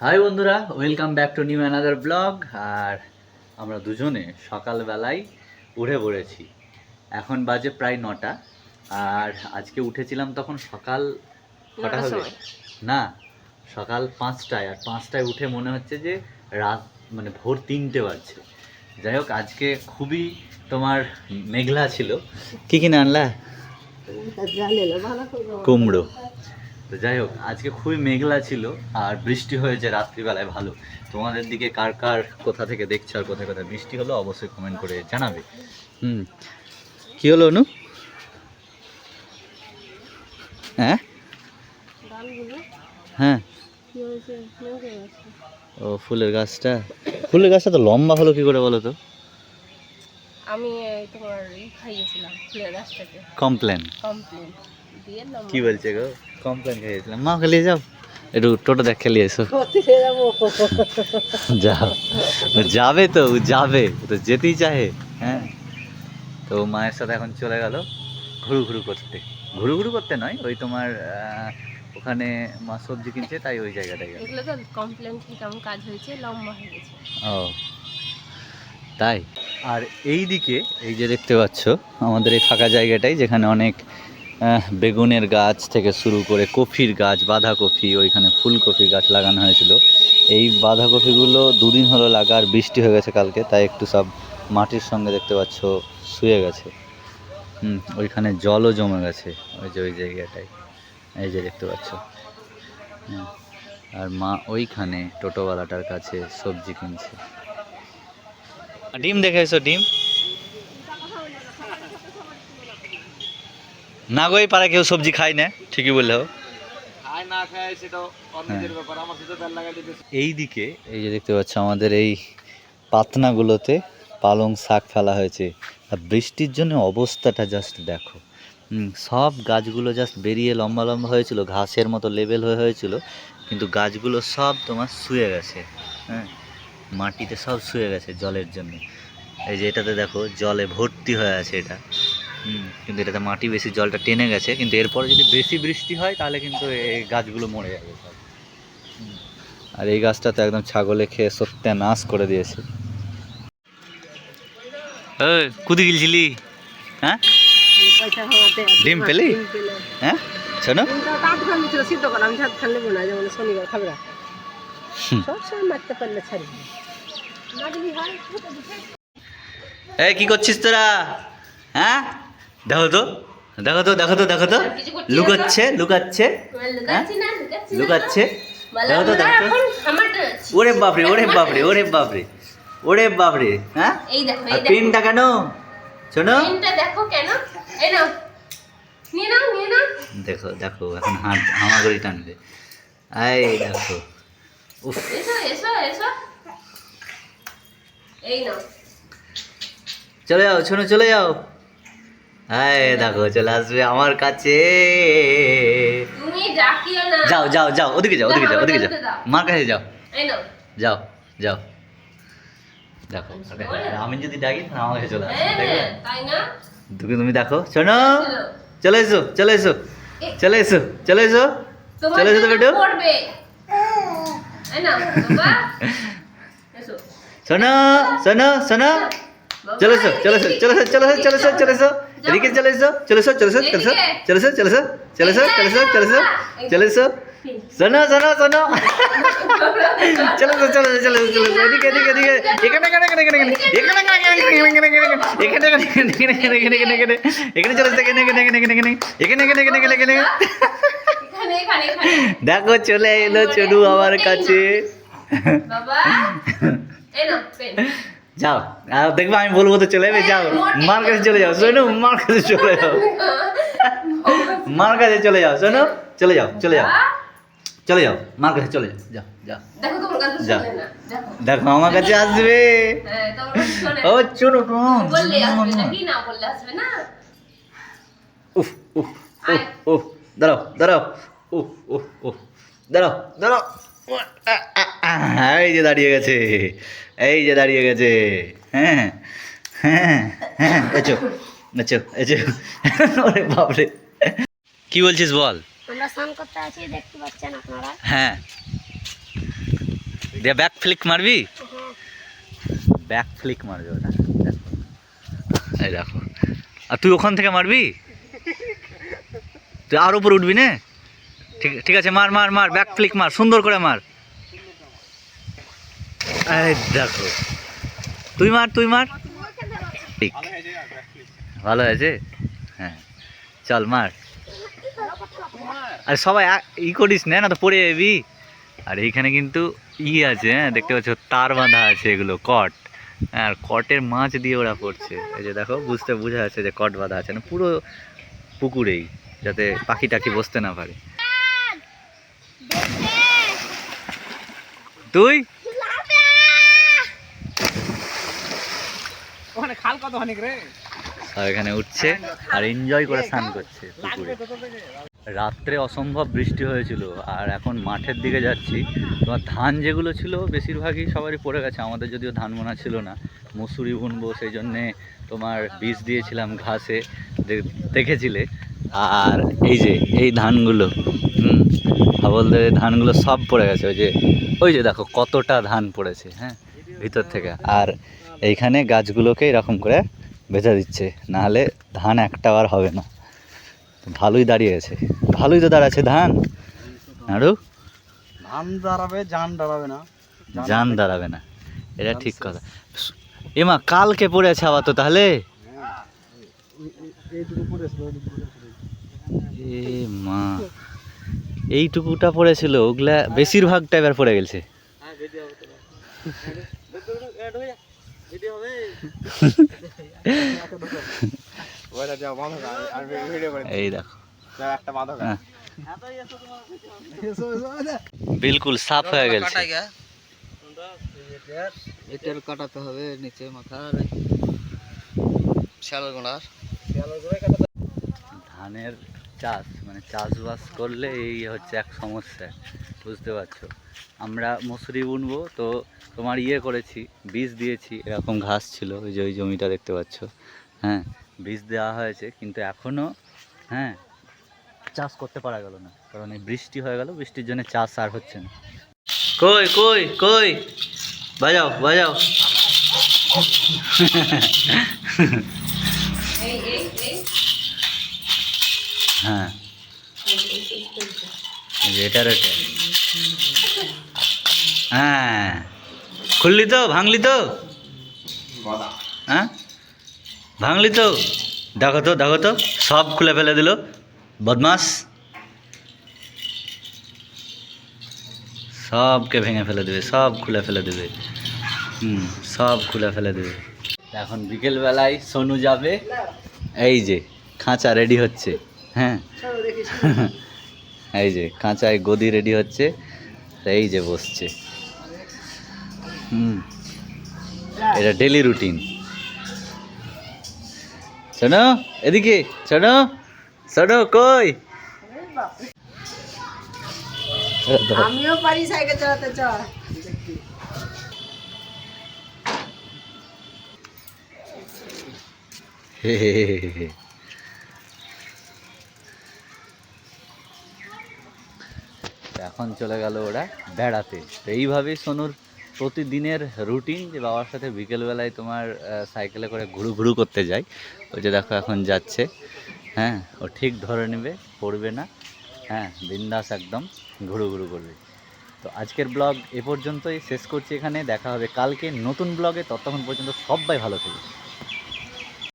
High বন্ধুরা welcome back to new another blog আর আমরা দুজনে সকালবেলায় উঠে পড়েছি। এখন বাজে প্রায় নটা। আর আজকে উঠেছিলাম তখন সকাল কটা হবে? সময়। না সকাল পাঁচটায়। আর পাঁচটায় উঠে মনে হচ্ছে যে রাত মানে ভোর তিনটে বাজছে। যাই হোক আজকে খুবই তোমার মেঘলা ছিল। কি কিনে আনলা? কুমড়ো। তো যাই হোক আজকে খুবই মেঘলা ছিল আর বৃষ্টি হয়েছে রাত্রিবেলায় ভালো। তোমাদের দিকে কার কার কোথা থেকে দেখছ আর কোথায় কোথায় বৃষ্টি হলো অবশ্যই কমেন্ট করে জানাবে। হুম কি হলো অনু? হ্যাঁ? হ্যাঁ। ও ফুলের গাছটা। ফুলের গাছটা তো লম্বা হলো কি করে বলো তো? আমি তোমার খাইয়েছিলাম ফুলের গাছটাকে। কমপ্লেন কমপ্লেন কি বলছে গো? কমপ্লেন খেয়েছিলাম মা খেলিয়ে যাও। একটু টোটো দেখ খেলিয়ে এসো। যাও। যাবে তো যাবে। তো যেতেই চাহে হ্যাঁ? তো মায়ের সাথে এখন চলে গেল ঘুরু ঘুরু করতে। ঘুরু ঘুরু করতে নয় ওই তোমার ওখানে মা সবজি কিনছে তাই ওই জায়গাটায় গেল। এগুলো তো কমপ্লেন কেমন কাজ হয়েছে লম্বা হয়ে গেছে। ও। তাই? আর এই দিকে এই যে দেখতে পাচ্ছ আমাদের এই ফাঁকা জায়গাটাই যেখানে অনেক বেগুনের গাছ থেকে শুরু করে কফির গাছ, বাঁধাকপি, ওইখানে ফুলকপি গাছ লাগানো হয়েছিল। এই বাঁধাকপিগুলো দুদিন হলো লাগা আর বৃষ্টি হয়ে গেছে কালকে, তাই একটু সব মাটির সঙ্গে দেখতে পাচ্ছ, শুয়ে গেছে। হুম, ওইখানে জলও জমে গেছে, ওই যে ওই জায়গাটায়, এই যে দেখতে পাচ্ছ। আর মা ওইখানে টোটোওয়ালাটার কাছে সবজি কিনছে। ডিম দেখে এসো, ডিম। না গো পাড়া কেউ সবজি খায় না ঠিকই বললে এই দিকে এই যে দেখতে পাচ্ছ আমাদের এই পাতনাগুলোতে পালং শাক ফেলা হয়েছে। আর বৃষ্টির জন্য অবস্থাটা জাস্ট দেখো। সব গাছগুলো জাস্ট বেরিয়ে লম্বা লম্বা হয়েছিল ঘাসের মতো লেভেল হয়ে হয়েছিল কিন্তু গাছগুলো সব তোমার শুয়ে গেছে। হ্যাঁ মাটিতে সব শুয়ে গেছে জলের জন্য। এই যে এটাতে দেখো জলে ভর্তি হয়ে আছে এটা। কিন্তু এটাতে মাটি বেশি, জলটা টেনে গেছে। কিন্তু এরপরে যদি বেশি বৃষ্টি হয়, তাহলে কিন্তু এই গাছগুলো মরে যাবে সব। আর এই গাছটা তো একদম ছাগলে খেয়ে সত্যানাশ করে দিয়েছে। কুদি গিলছিলি? হ্যাঁ? ডিম পেলি? হ্যাঁ? শোনো। এই, কি করছিস তোরা? হ্যাঁ? দেখো তো দেখো তো দেখো তো দেখো তো। লুকাচ্ছে লুকাচ্ছে। হ্যাঁ? লুকাচ্ছে দেখো তো দেখো ওরে বাপরে ওরে বাপরে ওরে বাপরে ওরে বাপরে হ্যাঁ? আর পেনটা কেন? শোনো। দেখো কেন? দেখো দেখো এখন হাত হামাগুড়ি টানবে। এই দেখো। উফ। চলে যাও শোনো চলে যাও। এই দেখো চলে আসবে আমার কাছে। তুমি ডাকিও না। যাও যাও যাও ওদিকে যাও ওদিকে যাও ওদিকে যাও। মার কাছে যাও। এই নাও। যাও যাও। দেখো আমি যদি ডাকি তাহলে আমার কাছে চলে আসবে হ্যাঁ হ্যাঁ, তাই না? তুমি তুমি দেখো শোনো। চলে। এসো চলে এসো চলে এসো চলে এসো। চলে এসো তো বেটু শোনো শোনো শোনো। চলে এসো চলে এসো চলে এসো চলে এসো চলে এসো চলে এসো। এদিকে চলে এসো চলে এসো চলে এসো চলে এসো। চলে এসো চলে এসো চলে এসো চলে এসো চলে এসো চলে এসো শোনো শোনো শোনো চলে এসো চলে এসো চলে এসো চলে এসো এদিকে এদিকে এদিকে এখানে এখানে এখানে এখানে এখানে এখানে এখানে এখানে এখানে এখানে এখানে এখানে এখানে চলে এসো এখানে এখানে এখানে এখানে এখানে এখানে এখানে এখানে এখানে এখানে দেখো চলে এলো চনু আমার কাছে বাবা এই পেন যাও। আর দেখবে আমি বলব তো চলে যাবে যাও। মার কাছে চলে যাও। শোনো মার কাছে চলে যাও। মার কাছে চলে যাও। শোনো চলে যাও চলে যাও। চলে যাও মার কাছে চলে যাও। যাও যাও। দেখো যা। শুনে না। দেখো। আমার কাছে আসবে। হ্যাঁ ও চুনো না উফ উফ উফ উফ দাঁড়াও দাঁড়াও। উফ উফ উফ দাঁড়াও দাঁড়াও। ও, এই যে দাঁড়িয়ে গেছে এই যে দাঁড়িয়ে গেছে। হ্যাঁ হ্যাঁ হ্যাঁ এচো এচো এচো। ওরে বাপরে। কি বলছিস বল? আমরা স্নান করতে আছি দেখতে পাচ্ছেন আপনারা। হ্যাঁ। দিয়ে ব্যাক ফ্লিক মারবি? ব্যাক ফ্লিক মারবে ওটা। এই দেখো। আর তুই ওখান থেকে মারবি? তুই আর উপর উঠবি না? ঠিক ঠিক আছে মার মার মার ব্যাক ফ্লিক মার সুন্দর করে মার। দেখো। তুই মার তুই মার। ঠিক। ভালো হয়েছে? হ্যাঁ। চল মার। আর সবাই ই করিস না না তো পড়ে যাবি। আর এইখানে কিন্তু ই আছে হ্যাঁ দেখতে পাচ্ছ তার বাঁধা আছে এগুলো কট। হ্যাঁ, আর কটের মাছ দিয়ে ওরা পড়ছে। এই যে দেখো বুঝতে বোঝা যাচ্ছে যে কট বাঁধা আছে না পুরো পুকুরেই যাতে পাখি টাকি বসতে না পারে। তুই? ওখানে খাল কত অনেক রে? সব এখানে উঠছে আর এনজয় করে স্নান করছে পুকুরে। রাত্রে অসম্ভব বৃষ্টি হয়েছিল আর এখন মাঠের দিকে যাচ্ছি। তোমার ধান যেগুলো ছিল বেশিরভাগই সবারই পড়ে গেছে আমাদের যদিও ধান বোনা ছিল না। মুসুরি বুনবো সেই জন্যে তোমার বীজ দিয়েছিলাম ঘাসে দেখেছিলে। আর এই যে এই ধানগুলো এই ধানগুলো সব পড়ে গেছে ওই যে ওই যে দেখো কতটা ধান পড়েছে হ্যাঁ ভিতর থেকে। আর এইখানে গাছগুলোকে এরকম করে বেঁধে দিচ্ছে নাহলে ধান একটা আর হবে না। ভালোই দাঁড়িয়ে আছে। ভালোই তো দাঁড়াচ্ছে ধান। আরও ধান দাঁড়াবে জান দাঁড়াবে না। জান দাঁড়াবে না। এটা ঠিক কথা। এমা কালকে পড়ে আছে আবার তো তাহলে? ওইটুকু এ মা। এইটুকুটা পড়েছিল ওগুলা বেশিরভাগটা এবার পড়ে গেছে। এই দেখো। হ্যাঁ। বিলকুল সাফ হয়ে গেছে। এটার কাটাতে হবে নিচে মাথার ধানের চাষ মানে চাষবাস করলে এই হচ্ছে এক সমস্যা, বুঝতে পারছ? আমরা মসুরি বুনবো, তো তোমার ইয়ে করেছি, বীজ দিয়েছি, এরকম ঘাস ছিল, ওই যে ওই জমিটা দেখতে পাচ্ছ হ্যাঁ বীজ দেওয়া হয়েছে, কিন্তু এখনও হ্যাঁ চাষ করতে পারা গেল না, কারণ এই বৃষ্টি হয়ে গেল, বৃষ্টির জন্য চাষ আর হচ্ছে না। কই কই কই? বাজাও বাজাও। এটার এটা হ্যাঁ। খুললি তো? ভাঙলি তো? হ্যাঁ? ভাঙলি তো? দেখো তো দেখো তো। সব খুলে ফেলে দিল। বদমাস। সবকে ভেঙে ফেলে দেবে সব খুলে ফেলে দেবে। হুম সব খুলে ফেলে দেবে। এখন বিকেলবেলায় সোনু যাবে। এই যে খাঁচা রেডি হচ্ছে। হ্যাঁ। এই যে কাঁচায় গদি রেডি হচ্ছে এই যে বসছে। হুম এটা ডেলি রুটিন শোনো এদিকে শোনো শোনো কই? আমিও পারি সাইকেল চালাতে চল। হে হে হে হে হে। তো এখন চলে গেল ওরা বেড়াতে। তো এইভাবেই সোনুর প্রতিদিনের রুটিন যে বাবার সাথে বিকেলবেলায় তোমার সাইকেলে করে ঘুরু ঘুরু করতে যাই ওই যে দেখো এখন যাচ্ছে হ্যাঁ ও ঠিক ধরে নেবে, পড়বে না হ্যাঁ বিন্দাস একদম ঘুরু ঘুরু করবে। তো আজকের ব্লগ এ পর্যন্তই, শেষ করছি এখানে, দেখা হবে কালকে নতুন ব্লগে ততক্ষণ পর্যন্ত সবাই ভালো থাকবে